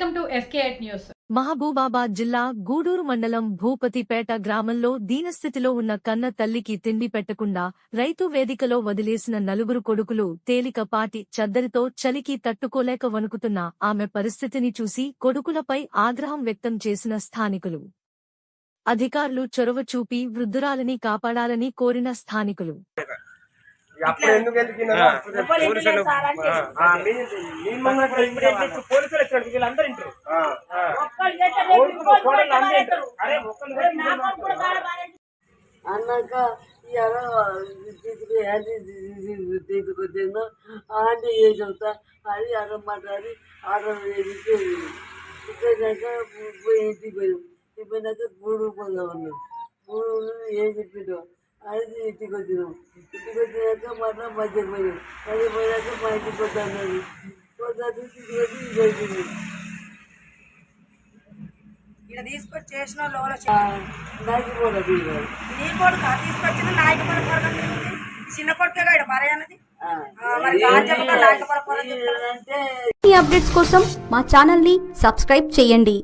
Fake news. Mahabubabad జిల్లా గూడూరు మండలం భూపతిపేట గ్రామంలో దీనస్థితిలో ఉన్న కన్న తల్లికి తిండి పెట్టకుండా రైతు వేదికలో వదిలేసిన నలుగురు కొడుకులు తేలికపాటి చద్దరితో చలికి తట్టుకోలేక వణుకుతున్న ఆమె పరిస్థితిని చూసి కొడుకులపై ఆగ్రహం వ్యక్తం చేసిన స్థానికులు. అధికారులు చొరవ చూపి వృద్ధురాలని కాపాడాలని కోరిన స్థానికులు. అప్పుడు ఎందుకు ఎందుకు పోలీసులు వచ్చాడు వీళ్ళందరూ ఇంటారు. అన్నాక తీసుకొచ్చాను ఆంటీ ఏం చెబుతా అది మాట్లాడి ఆర్డర్ వేసి ఇక్కడాక పోయి ఇంటికి పోయాం ఇంటికి పోయినాక గూడు పోదాం అన్నాం గూడు ఏం చెప్పిండు అది ఇంటికి వచ్చినాం ఇంటికి వచ్చినాక మళ్ళీ మధ్యకి పోయినాం. మధ్య మా ఇంటికి వద్దన్నది వద్దు తీసుకొచ్చి ఇది అయిపోయింది ఇక్కడ తీసుకొచ్చి చేసిన లోల నాకు కూడా తీయాలి నీ కొడుకు నాయక కొడుకు చిన్న కొడుకే ఇక్కడ అన్నది? మరి నాయక కొడుకు అంటే ఈ అప్డేట్స్ కోసం మా ఛానల్ని సబ్స్క్రైబ్ చేయండి.